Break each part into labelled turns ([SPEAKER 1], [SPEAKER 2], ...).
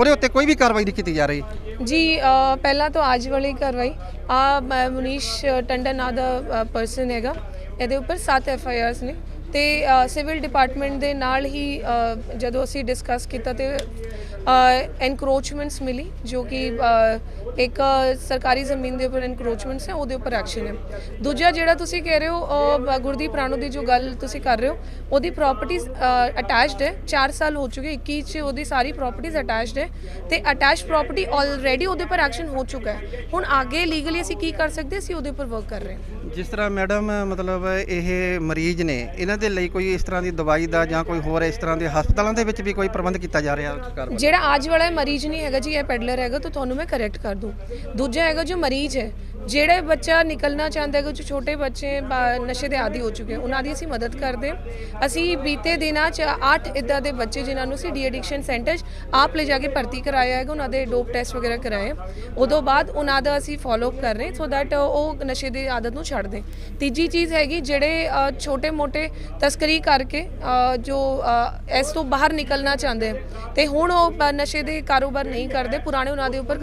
[SPEAKER 1] ਉਹਦੇ ਉੱਤੇ ਕੋਈ ਵੀ ਕਾਰਵਾਈ ਨਹੀਂ ਕੀਤੀ ਜਾ ਰਹੀ।
[SPEAKER 2] ਜੀ ਅ, ਪਹਿਲਾਂ ਤਾਂ ਅੱਜ ਵਾਲੀ ਕਾਰਵਾਈ ਆ ਮ- ਮੁਨੀਸ਼ ਟੰਡਾ ਨਾਂ ਦਾ ਪਰਸਨ ਹੈਗਾ। ਇਹਦੇ ਉੱਪਰ 7 ਐਫ ਆਈ ਆਰਸ ਨੇ। ਤੇ ਸਿਵਲ ਡਿਪਾਰਟਮੈਂਟ ਦੇ ਨਾਲ ਹੀ ਅ, ਜਦੋਂ ਅਸੀਂ ਡਿਸਕਸ ਕੀਤਾ ਤੇ ਐਨਕਰੋਚਮੈਂਟਸ ਮਿਲੀ ਜੋ ਕਿ ਇੱਕ ਸਰਕਾਰੀ ਜ਼ਮੀਨ ਦੇ ਉੱਪਰ ਐਨਕਰੋਚਮੈਂਟਸ ਹੈ ਉਹਦੇ ਉੱਪਰ ਐਕਸ਼ਨ ਹੈ ਦੂਜਾ ਜਿਹੜਾ ਤੁਸੀਂ ਕਹਿ ਰਹੇ ਹੋ ਗੁਰਦੀਪ ਰਾਣੋ ਦੀ ਜੋ ਗੱਲ ਤੁਸੀਂ ਕਰ ਰਹੇ ਹੋ ਉਹਦੀ ਪ੍ਰਾਪਰਟੀਜ਼ ਅਟੈਚਡ ਹੈ 4 ਸਾਲ ਹੋ ਚੁੱਕੇ 21 ਚ ਉਹਦੀ ਸਾਰੀ ਪ੍ਰਾਪਰਟੀਜ਼ ਅਟੈਚਡ ਹੈ ਤੇ ਅਟੈਚਡ ਪ੍ਰਾਪਰਟੀ ਆਲਰੇਡੀ ਉਹਦੇ ਉੱਪਰ ਐਕਸ਼ਨ ਹੋ ਚੁੱਕਾ ਹੈ ਹੁਣ ਅੱਗੇ ਲੀਗਲੀ ਅਸੀਂ ਕੀ ਕਰ ਸਕਦੇ? ਅਸੀਂ ਉਹਦੇ ਉੱਪਰ ਵਰਕ ਕਰ ਰਹੇ ਹਾਂ
[SPEAKER 1] ਜਿਸ ਤਰ੍ਹਾਂ ਮੈਡਮ ਮਤਲਬ ਇਹ ਮਰੀਜ਼ ਨੇ ਇਹਨਾਂ ਦੇ ਲਈ ਕੋਈ ਇਸ ਤਰ੍ਹਾਂ ਦੀ ਦਵਾਈ ਦਾ ਜਾਂ ਕੋਈ ਹੋਰ ਇਸ ਤਰ੍ਹਾਂ ਦੇ ਹਸਪਤਾਲਾਂ ਦੇ ਵਿੱਚ ਵੀ ਕੋਈ ਪ੍ਰਬੰਧ ਕੀਤਾ ਜਾ ਰਿਹਾ ਸਰਕਾਰ ਵੱਲੋਂ
[SPEAKER 2] ਜਿਹੜਾ ਅੱਜ ਵਾਲਾ ਮਰੀਜ਼ ਨਹੀਂ ਹੈਗਾ ਜੀ, ਇਹ ਪੈਡਲਰ ਹੈਗਾ, ਤਾਂ ਤੁਹਾਨੂੰ ਮੈਂ ਕਰੈਕਟ ਕਰ ਦੂੰ ਦੂਜਾ ਹੈਗਾ ਜੋ ਮਰੀਜ਼ ਹੈ, ਜਿਹੜੇ ਬੱਚਾ ਨਿਕਲਣਾ ਚਾਹੁੰਦਾ ਹੈਗਾ, ਜੋ ਛੋਟੇ ਬੱਚੇ ਨਸ਼ੇ ਦੇ ਆਦੀ ਹੋ ਚੁੱਕੇ, ਉਹਨਾਂ ਦੀ ਅਸੀਂ ਮਦਦ ਕਰਦੇ ਹਾਂ। ਅਸੀਂ ਬੀਤੇ ਦਿਨਾਂ ਚ 8 ਇਦਾਂ ਦੇ ਬੱਚੇ ਜਿਨ੍ਹਾਂ ਨੂੰ ਅਸੀਂ ਡੀ ਐਡਿਕਸ਼ਨ ਸੈਂਟਰ 'ਚ ਆਪ ਲੈ ਜਾ ਕੇ ਭਰਤੀ ਕਰਾਇਆ ਹੈਗਾ, ਉਹਨਾਂ ਦੇ ਡੋਪ ਟੈਸਟ ਵਗੈਰਾ ਕਰਾਏ ਆ। ਉਦੋਂ ਬਾਅਦ ਉਹਨਾਂ ਦਾ ਅਸੀਂ ਫਾਲੋ ਅਪ ਕਰ ਰਹੇ ਸੋ ਦੈਟ ਉਹ ਨਸ਼ੇ ਦੀ ਆਦਤ ਨੂੰ ਛੱਡ ਦੇ ਤੀਜੀ ਚੀਜ਼ ਹੈਗੀ, ਜਿਹੜੇ ਛੋਟੇ ਮੋਟੇ ਤਸਕਰੀ ਕਰਕੇ ਜੋ ਇਸ ਤੋਂ ਬਾਹਰ ਨਿਕਲਣਾ ਚਾਹੁੰਦੇ ਆ, ਤੇ ਹੁਣ ਉਹ ਨਸ਼ੇ ਦੇ ਕਾਰੋਬਾਰ ਨਹੀਂ ਕਰਦੇ ਪੁਰਾਣੇ ਉਹਨਾਂ ਦੇ ਉੱਪਰ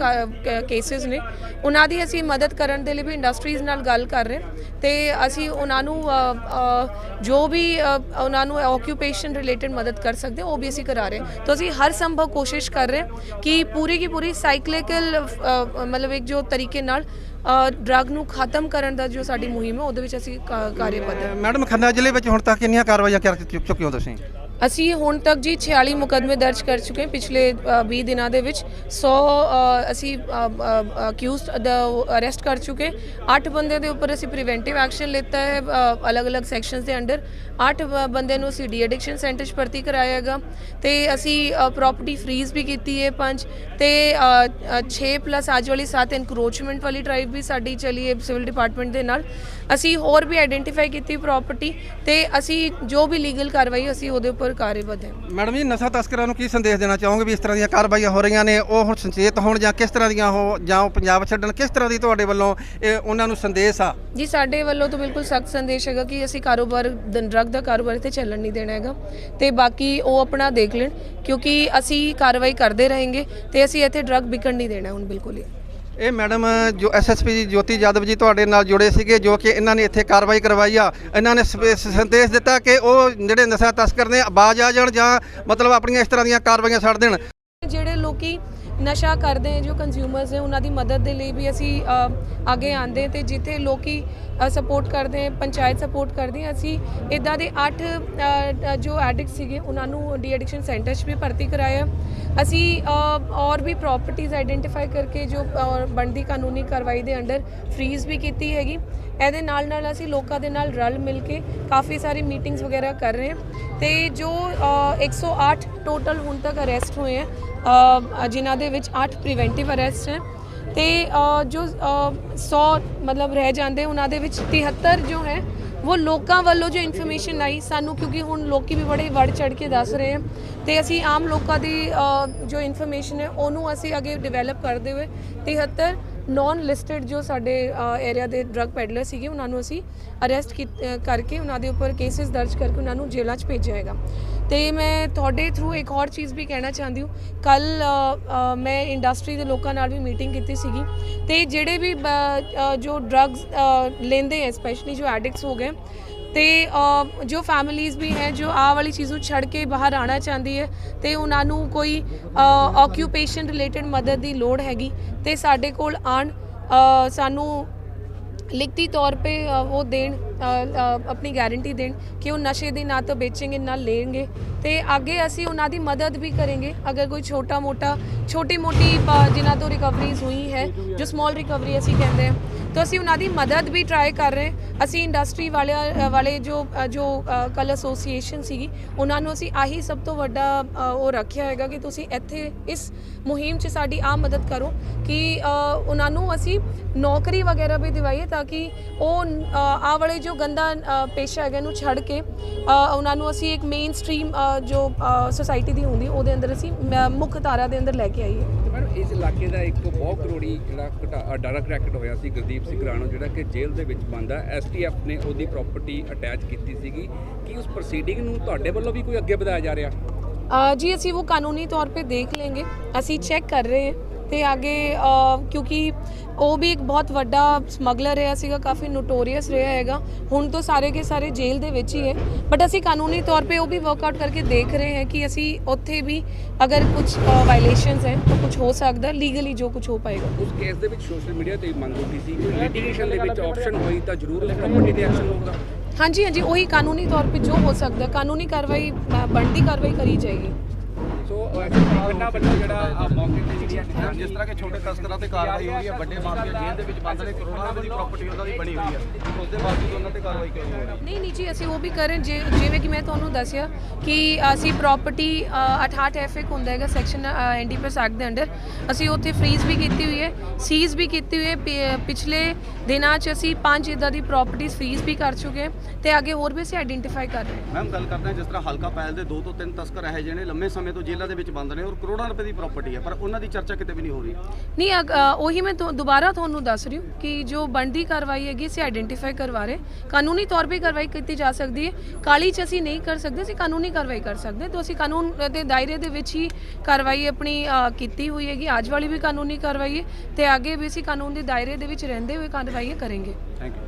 [SPEAKER 2] ਕੇਸਿਸ ਨੇ। ਉਹਨਾਂ ਦੀ ਅਸੀਂ ਮਦਦ ਕਰਨ ਦੇ ਲਈ ਵੀ ਇੰਡਸਟਰੀਜ਼ ਨਾਲ ਗੱਲ ਕਰ ਰਹੇ ਤੇ ਅਸੀਂ ਉਹਨਾਂ ਨੂੰ ਜੋ ਵੀ ਉਹਨਾਂ ਨੂੰ ਆਕਿਊਪੇਸ਼ਨ ਰਿਲੇਟਡ ਮਦਦ ਕਰ ਸਕਦੇ ਉਹ ਵੀ ਅਸੀਂ ਕਰਾ ਰਹੇ। ਤਾਂ ਅਸੀਂ ਹਰ ਸੰਭਵ ਕੋਸ਼ਿਸ਼ ਕਰ ਰਹੇ ਕਿ ਪੂਰੀ ਕੀ ਪੂਰੀ ਸਾਈਕਲਿਕਲ ਮਤਲਬ ਇੱਕ ਜੋ ਤਰੀਕੇ ਨਾਲ ਡਰਗ ਨੂੰ ਖਤਮ ਕਰਨ ਦਾ ਜੋ ਸਾਡੀ ਮੁਹਿੰਮ ਹੈ ਉਹਦੇ ਵਿੱਚ ਅਸੀਂ ਕਾ- ਕਾਰਜਬੱਧ ਹਾਂ।
[SPEAKER 1] ਮੈਡਮ ਖੰਨਾ ਜ਼ਿਲ੍ਹੇ ਵਿੱਚ ਹੁਣ ਤੱਕ ਕਿੰਨੀਆਂ ਕਾਰਵਾਈਆਂ ਕਰ ਚੁੱਕ- ਚੁੱਕੇ ਹੋ ਤੁਸੀਂ?
[SPEAKER 2] ਅਸੀਂ ਹੁਣ ਤੱਕ ਜੀ 46 ਮੁਕੱਦਮੇ ਦਰਜ ਕਰ ਚੁੱਕੇ ਹਾਂ। ਪਿਛਲੇ ਅ, 20 ਦਿਨਾਂ ਦੇ ਵਿੱਚ 100 ਅ, ਅਸੀਂ ਅਕਿਊਜ਼ਡ ਅਰੈਸਟ ਕਰ ਚੁੱਕੇ 8 ਬੰਦੇ ਦੇ ਉੱਪਰ ਅਸੀਂ ਪ੍ਰੀਵੈਂਟਿਵ ਐਕਸ਼ਨ ਲਿੱਤਾ ਹੈ ਅਲੱਗ-ਅਲੱਗ ਸੈਕਸ਼ਨਸ ਦੇ ਅੰਡਰ। 8 ਬੰਦੇ ਨੂੰ ਅਸੀਂ ਡੀ ਐਡਿਕਸ਼ਨ ਸੈਂਟਰ 'ਚ ਭਰਤੀ ਕਰਾਇਆ ਹੈਗਾ। ਤੇ ਅਸੀਂ ਪ੍ਰਾਪਰਟੀ ਫਰੀਜ਼ ਵੀ ਕੀਤੀ ਹੈ ਪੰਜ। ਤੇ 6 ਪਲੱਸ ਅੱਜ ਵਾਲੀ 7 ਐਨਕਰੋਚਮੈਂਟ ਵਾਲੀ ਡਰਾਈਵ ਵੀ ਸਾਡੀ ਚੱਲੀ ਹੈ ਸਿਵਲ ਡਿਪਾਰਟਮੈਂਟ ਦੇ ਨਾਲ। ਅਸੀਂ ਹੋਰ ਵੀ ਆਇਡੈਂਟੀਫਾਈ ਕੀਤੀ ਪ੍ਰਾਪਰਟੀ ਤੇ ਅਸੀਂ ਜੋ ਵੀ ਲੀਗਲ ਕਾਰਵਾਈ ਅਸੀਂ ਉਹਦੇ ਉੱਪਰ ਕਾਰਜਬੱਧ ਹਾਂ।
[SPEAKER 1] ਮੈਡਮ ਜੀ ਨਸ਼ਾ ਤਸਕਰਾਂ ਨੂੰ ਕੀ ਸੰਦੇਸ਼ ਦੇਣਾ ਚਾਹੋਗੇ ਵੀ ਇਸ ਤਰ੍ਹਾਂ ਦੀਆਂ ਕਾਰਵਾਈਆਂ ਹੋ ਰਹੀਆਂ ਨੇ? ਉਹ ਹੁਣ ਸੰਚੇਤ ਹੋਣ ਜਾਂ ਕਿਸ ਤਰ੍ਹਾਂ ਦੀਆਂ ਉਹ ਜਾਂ ਉਹ ਪੰਜਾਬ ਛੱਡਣ? ਕਿਸ ਤਰ੍ਹਾਂ ਦੀ ਤੁਹਾਡੇ ਵੱਲੋਂ ਇਹ ਉਹਨਾਂ ਨੂੰ ਸੰਦੇਸ਼ ਆ?
[SPEAKER 2] ਜੀ ਸਾਡੇ ਵੱਲੋਂ ਤਾਂ ਬਿਲਕੁਲ ਸਖਤ ਸੰਦੇਸ਼ ਹੈਗਾ ਕਿ ਅਸੀਂ ਕਾਰੋਬਾਰ ਡਰੱਗ ਦਾ ਕਾਰੋਬਾਰ ਇੱਥੇ ਚੱਲਣ ਨਹੀਂ ਦੇਣਾ ਹੈਗਾ। ਤੇ ਬਾਕੀ ਉਹ ਆਪਣਾ ਦੇਖ ਲੈਣ ਕਿਉਂਕਿ ਅਸੀਂ ਕਾਰਵਾਈ ਕਰਦੇ ਰਹਾਂਗੇ ਤੇ ਅਸੀਂ ਇੱਥੇ ਡਰੱਗ ਵਿਕਣ ਨਹੀਂ ਦੇਣਾ ਹੁਣ ਬਿਲਕੁਲ ਹੀ।
[SPEAKER 1] ਇਹ ਮੈਡਮ ਜੋ ਐਸਐਸਪੀ ਜੋਤੀ ਯਾਦਵ ਜੀ ਤੁਹਾਡੇ ਨਾਲ ਜੁੜੇ ਸੀਗੇ, ਜੋ ਕਿ ਇਹਨਾਂ ਨੇ ਇੱਥੇ ਕਾਰਵਾਈ ਕਰਵਾਈ ਆ। ਇਹਨਾਂ ਨੇ ਸੰਦੇਸ਼ ਦਿੱਤਾ ਕਿ ਉਹ ਜਿਹੜੇ ਨਸ਼ਾ ਤਸਕਰ ਨੇ ਬਾਜ ਆ ਜਾਣ ਜਾਂ ਮਤਲਬ ਆਪਣੀਆਂ ਇਸ ਤਰ੍ਹਾਂ ਦੀਆਂ ਕਾਰਵਾਈਆਂ ਛੱਡ ਦੇਣ।
[SPEAKER 2] ਜਿਹੜੇ ਲੋਕੀ ਨਸ਼ਾ ਕਰਦੇ ਜੋ ਕੰਜ਼ਿਊਮਰਸ ਨੇ ਉਹਨਾਂ ਦੀ ਮਦਦ ਦੇ ਲਈ ਵੀ ਅਸੀਂ ਅੱਗੇ ਆਂਦੇ ਤੇ ਜਿੱਥੇ ਲੋਕੀ ਸਪੋਰਟ ਕਰਦੇ ਪੰਚਾਇਤ ਸਪੋਰਟ ਕਰਦੀ ਹੈ, ਅਸੀਂ ਇਦਾਂ ਦੇ 8 ਜੋ ਐਡਿਕਟ ਸੀਗੇ, ਉਹਨਾਂ ਨੂੰ ਡੀ ਐਡਿਕਸ਼ਨ ਸੈਂਟਰ 'ਚ ਵੀ ਭਰਤੀ ਕਰਾਇਆ ਅਸੀਂ ਔਰ ਵੀ ਪ੍ਰਾਪਰਟੀਆਂ ਆਈਡੈਂਟੀਫਾਈ ਕਰਕੇ ਜੋ ਬਣਦੀ ਕਾਨੂੰਨੀ ਕਾਰਵਾਈ ਦੇ ਅੰਡਰ ਫ੍ਰੀਜ਼ ਵੀ ਕੀਤੀ ਹੈਗੀ। ਇਹਦੇ ਨਾਲ ਨਾਲ ਅਸੀਂ ਲੋਕਾਂ ਦੇ ਨਾਲ ਰਲ ਮਿਲ ਕੇ ਕਾਫੀ ਸਾਰੀ ਮੀਟਿੰਗਸ ਵਗੈਰਾ ਕਰ ਰਹੇ ਹਾਂ। ਤੇ ਜੋ ਅ, 108 ਟੋਟਲ ਹੁਣ ਤੱਕ ਅਰੈਸਟ ਹੋਏ ਹੈ ਜਿਨ੍ਹਾਂ ਦੇ ਵਿੱਚ 8 ਪ੍ਰੀਵੈਂਟਿਵ ਅਰੈਸਟ ਹੈ। ਤੇ ਜੋ ਅ, 100 ਮਤਲਬ ਰਹਿ ਜਾਂਦੇ ਉਹਨਾਂ ਦੇ ਵਿੱਚ 73 ਜੋ ਹੈ ਉਹ ਲੋਕਾਂ ਵੱਲੋਂ ਜੋ ਇਨਫੋਰਮੇਸ਼ਨ ਆਈ ਸਾਨੂੰ ਕਿਉਂਕਿ ਹੁਣ ਲੋਕੀ ਵੀ ਬੜੇ ਵੜ ਚੜ ਕੇ ਦੱਸ ਰਹੇ ਹਨ। ਤੇ ਅਸੀਂ ਆਮ ਲੋਕਾਂ ਦੀ ਜੋ ਇਨਫੋਰਮੇਸ਼ਨ ਹੈ ਉਹਨੂੰ ਅਸੀਂ ਅੱਗੇ ਡਿਵੈਲਪ ਕਰਦੇ ਹੋਏ 73 ਨਾਨ ਲਿਸਟਡ ਜੋ ਸਾਡੇ ਏਰੀਆ ਦੇ ਡਰੱਗ ਪੈਡਲਰ ਸੀਗੇ, ਉਹਨਾਂ ਨੂੰ ਅਸੀਂ ਅਰੈਸਟ ਕਰਕੇ ਉਹਨਾਂ ਦੇ ਉੱਪਰ ਕੇਸਿਸ ਦਰਜ ਕਰਕੇ ਉਹਨਾਂ ਨੂੰ ਜੇਲ੍ਹਾਂ 'ਚ ਭੇਜਿਆ ਹੈਗਾ। ਤੇ ਮੈਂ ਤੁਹਾਡੇ ਥਰੂ ਇੱਕ ਹੋਰ ਚੀਜ਼ ਵੀ ਕਹਿਣਾ ਚਾਹੁੰਦੀ ਹਾਂ। ਕੱਲ ਮੈਂ ਇੰਡਸਟਰੀ ਦੇ ਲੋਕਾਂ ਨਾਲ ਵੀ ਮੀਟਿੰਗ ਕੀਤੀ ਸੀਗੀ। ਤੇ ਜਿਹੜੇ ਵੀ, ਬ- ਜੋ ਡਰੱਗਸ ਲੈਂਦੇ ਹੈ ਸਪੈਸ਼ਲੀ ਜੋ ਐਡਿਕਟਸ ਹੋ ਗਏ ਤੇ ਜੋ ਫੈਮਿਲੀਆਂ ਵੀ ਹੈ, ਜੋ ਆ ਵਾਲੀ ਚੀਜ਼ ਨੂੰ ਛੱਡ ਕੇ ਬਾਹਰ ਆਣਾ ਚਾਹੁੰਦੀ ਹੈ, ਤੇ ਉਹਨਾਂ ਨੂੰ ਕੋਈ ਆਕਿਊਪੇਸ਼ਨ ਰਿਲੇਟਡ ਮਦਦ ਦੀ ਲੋੜ ਹੈਗੀ, ਤੇ ਸਾਡੇ ਕੋਲ ਆਣ ਸਾਨੂੰ ਲਿਖਤੀ ਤੌਰ ਤੇ ਉਹ ਦੇਣ ਆਪਣੀ ਗਾਰੰਟੀ ਦੇਣ ਕਿ ਉਹ ਨਸ਼ੇ ਦੀ ਨਾ ਤਾਂ ਵੇਚेंगे ਨਾ ਲੈਣਗੇ। ਤੇ ਅੱਗੇ ਅਸੀਂ ਉਹਨਾਂ ਦੀ ਮਦਦ ਵੀ ਕਰਾਂਗੇ। ਅਗਰ ਕੋਈ ਛੋਟਾ ਮੋਟਾ, ਛੋਟੀ ਮੋਟੀ ਜਿਨ੍ਹਾਂ ਤੋਂ ਰਿਕਵਰੀਜ਼ ਹੋਈ ਹੈ, ਜੋ ਸਮਾਲ ਰਿਕਵਰੀ ਅਸੀਂ ਕਹਿੰਦੇ ਹਾਂ, ਤਾਂ ਅਸੀਂ ਉਹਨਾਂ ਦੀ ਮਦਦ ਵੀ ਟਰਾਈ ਕਰ ਰਹੇ ਅਸੀਂ ਇੰਡਸਟਰੀ ਵਾਲੇ ਵਾਲੇ ਜੋ ਜੋ ਕਲ ਐਸੋਸੀਏਸ਼ਨ ਸੀਗੀ, ਉਹਨਾਂ ਨੂੰ ਅਸੀਂ ਆਹੀ ਸਭ ਤੋਂ ਵੱਡਾ ਉਹ ਰੱਖਿਆ ਹੈਗਾ ਕਿ ਤੁਸੀਂ ਇੱਥੇ ਇਸ ਮੁਹਿੰਮ 'ਚ ਸਾਡੀ ਆ ਮਦਦ ਕਰੋ ਕਿ ਉਹਨਾਂ ਨੂੰ ਅਸੀਂ ਨੌਕਰੀ ਵਗੈਰਾ ਵੀ ਦਿਵਾਈਏ ਤਾਂ ਕਿ ਉਹ ਆ ਵਾਲੇ ਜੋ ਉਹ ਗੰਦਾ ਪੇਸ਼ਾ ਹੈਗਾ ਨੂੰ ਛੱਡ ਕੇ ਉਹਨਾਂ ਨੂੰ ਅਸੀਂ ਇੱਕ ਮੇਨ ਸਟ੍ਰੀਮ ਜੋ ਸੋਸਾਇਟੀ ਦੀ ਹੁੰਦੀ ਉਹਦੇ ਅੰਦਰ ਅਸੀਂ ਮੁੱਖ ਧਾਰਾ ਦੇ ਅੰਦਰ ਲੈ ਕੇ ਆਈਏ।
[SPEAKER 3] ਇਸ ਇਲਾਕੇ ਦਾ ਇੱਕ ਬਹੁਤ ਕਰੋੜੀ ਜਿਹੜਾ ਡਾਇਰੈਕਟ ਰੈਕਟ ਹੋਇਆ ਸੀ ਗੁਰਦੀਪ ਸਿੰਘ ਰਾਣੋ ਜਿਹੜਾ ਕਿ ਜੇਲ੍ਹ ਦੇ ਵਿੱਚ ਬੰਦਾ ਐਸਟੀਐਫ ਨੇ ਉਹਦੀ ਪ੍ਰਾਪਰਟੀ ਅਟੈਚ ਕੀਤੀ ਸੀਗੀ। ਕੀ ਉਸ ਪ੍ਰੋਸੀਡਿੰਗ ਨੂੰ ਤੁਹਾਡੇ ਵੱਲੋਂ ਵੀ ਕੋਈ ਅੱਗੇ ਵਧਾਇਆ ਜਾ ਰਿਹਾ?
[SPEAKER 2] ਜੀ ਅਸੀਂ ਉਹ ਕਾਨੂੰਨੀ ਤੌਰ ਤੇ ਦੇਖ ਲਵਾਂਗੇ ਅਸੀਂ ਚੈੱਕ ਕਰ ਰਹੇ ਹਾਂ। ਤੇ ਅੱਗੇ ਕਿਉਂਕਿ ਉਹ ਵੀ ਇੱਕ ਬਹੁਤ ਵੱਡਾ ਸਮਗਲਰ ਰਿਹਾ ਸੀਗਾ ਕਾਫੀ ਨੋਟੋਰੀਅਸ ਰਿਹਾ ਹੈਗਾ। ਹੁਣ ਤੋਂ ਸਾਰੇ ਕੇ ਸਾਰੇ ਜੇਲ੍ਹ ਦੇ ਵਿੱਚ ਹੀ ਹੈ। ਬਟ ਅਸੀਂ ਕਾਨੂੰਨੀ ਤੌਰ पे ਉਹ ਵੀ ਵਰਕਆਊਟ ਕਰਕੇ ਦੇਖ ਰਹੇ ਹਾਂ ਕਿ ਅਸੀਂ ਉੱਥੇ ਵੀ ਅਗਰ ਕੁਝ ਵਾਇਲੇਸ਼ਨਸ ਹੈ ਤਾਂ ਕੁਝ ਹੋ ਸਕਦਾ ਲੀਗਲੀ ਜੋ ਕੁਝ ਹੋ ਪਾਏਗਾ।
[SPEAKER 3] ਉਸ ਕੇਸ ਦੇ ਵਿੱਚ ਸੋਸ਼ਲ ਮੀਡੀਆ ਤੇ ਮੰਗ ਉੱਠੀ ਸੀ। ਲਿਟੀਗੇਸ਼ਨ ਦੇ ਵਿੱਚ ਆਪਸ਼ਨ ਹੋਈ ਤਾਂ ਜ਼ਰੂਰ ਉਸ ਪ੍ਰਾਪਰਟੀ ਤੇ ਐਕਸ਼ਨ ਹੋਊਗਾ।
[SPEAKER 2] ਹਾਂਜੀ ਹਾਂਜੀ ਉਹੀ ਕਾਨੂੰਨੀ ਤੌਰ पे ਜੋ ਹੋ ਸਕਦਾ ਕਾਨੂੰਨੀ ਕਾਰਵਾਈ ਬਣਦੀ ਕਾਰਵਾਈ ਕਰੀ ਜਾਏਗੀ।
[SPEAKER 3] ਸੋ ਕਿੰਨਾ ਵੱਡਾ ਜਿਹੜਾ ਮੌਕੇ ਤੇ ਜਿਹੜੀ ਹੈ
[SPEAKER 4] ਜਿਸ ਤਰ੍ਹਾਂ ਕਿ ਛੋਟੇ ਤਸਕਰਾਂ ਤੇ ਕਾਰਵਾਈ ਹੋ ਰਹੀ ਹੈ ਵੱਡੇ ਮਾਫੀਆ ਜੇਲ੍ਹ ਦੇ ਵਿੱਚ ਬੰਦ ਨੇ ਕਰੋੜਾਂ ਰੁਪਏ ਦੀ ਪ੍ਰਾਪਰਟੀ ਉਹਨਾਂ ਦੀ ਬਣੀ ਹੋਈ ਹੈ। ਉਸ ਦੇ ਬਾਵਜੂਦ ਉਹਨਾਂ ਤੇ ਕਾਰਵਾਈ ਕਿਉਂ ਨਹੀਂ ਹੋ। ਰਹੀ
[SPEAKER 2] ਨਹੀਂ ਨਹੀਂ ਜੀ ਅਸੀਂ ਉਹ ਵੀ ਕਰਨ ਜਿਵੇਂ ਕਿ ਮੈਂ ਤੁਹਾਨੂੰ ਦੱਸਿਆ ਕਿ ਅਸੀਂ ਪ੍ਰਾਪਰਟੀ 68 ਐਫ ਇੱਕ ਹੁੰਦਾ ਹੈਗਾ ਸੈਕਸ਼ਨ ਐਨਡੀਪੀਐਸ ਐਕਟ ਦੇ ਅੰਡਰ। ਅਸੀਂ ਉੱਥੇ ਫ੍ਰੀਜ਼ ਵੀ ਕੀਤੀ ਹੋਈ ਹੈ ਸੀਜ਼ ਵੀ ਕੀਤੀ ਹੋਈ ਹੈ ਪਿਛਲੇ ਦਿਨਾਂ 'ਚ ਅਸੀਂ ਪੰਜ ਇਦਾਂ ਦੀ ਪ੍ਰਾਪਰਟੀਆਂ ਫ੍ਰੀਜ਼ ਵੀ ਕਰ ਚੁੱਕੇ ਤੇ ਅੱਗੇ ਹੋਰ ਵੀ ਅਸੀਂ ਆਇਡੈਂਟੀਫਾਈ ਕਰ ਰਹੇ ਹਾਂ।
[SPEAKER 4] ਮੈਮ ਗੱਲ ਕਰਦੇ ਹਾਂ ਜਿਸ ਤਰ੍ਹਾਂ ਹਲਕਾ ਪੈਲ ਦੇ ਦੋ ਤੋਂ ਤਿੰਨ ਤਸਕਰ ਇਹੋ ਜਿਹੇ ਨੇ ਲੰਮੇ ਸਮੇਂ ਤੋਂ ਜੇਲ੍ਹਾਂ ਦੇ ਵਿੱਚ ਬੰਦ ਨੇ ਔਰ ਕਰੋੜਾਂ ਰੁਪਏ ਦੀ ਪ੍ਰਾਪਰਟੀ ਹੈ ਪਰ ਉਹਨਾਂ ਦੀ ਚਰਚਾ ਕਿਤੇ ਵੀ ਨਹੀਂ ਹੋ ਰਹੀ।
[SPEAKER 2] ਨਹੀਂ ਅਗ- ਅ, ਉਹੀ ਮੈਂ ਤੁਹਾ- ਦੁਬਾਰਾ ਤੁਹਾਨੂੰ ਦੱਸ ਰਹੀ ਹਾਂ ਕਿ ਜੋ ਬਣਦੀ ਕਾਰਵਾਈ ਹੈਗੀ ਅਸੀਂ ਆਇਡੈਂਟੀਫਾਈ ਕਰਵਾ ਰਹੇ ਕਾਨੂੰਨੀ ਤੌਰ 'ਤੇ ਕਾਰਵਾਈ ਕੀਤੀ ਜਾ ਸਕਦੀ ਹੈ। ਕਾਲੀ 'ਚ ਅਸੀਂ ਨਹੀਂ ਕਰ ਸਕਦੇ ਅਸੀਂ ਕਾਨੂੰਨੀ ਕਾਰਵਾਈ ਕਰ ਸਕਦੇ। ਤਾਂ ਅਸੀਂ ਕਾਨੂੰਨ ਦੇ ਦਾਇਰੇ ਦੇ ਵਿੱਚ ਹੀ ਕਾਰਵਾਈ ਆਪਣੀ ਅ, ਕੀਤੀ ਹੋਈ ਹੈਗੀ। ਅੱਜ ਵਾਲੀ ਵੀ ਕਾਨੂੰਨੀ ਕਾਰਵਾਈ ਹੈ ਤੇ ਅੱਗੇ ਵੀ ਅਸੀਂ ਕਾਨੂੰਨ ਦੇ ਦਾਇਰੇ ਦੇ ਵਿੱਚ ਰਹਿੰਦੇ ਹੋਏ ਕਾਰਵਾਈ ਕਰਾਂਗੇ।
[SPEAKER 4] Thank you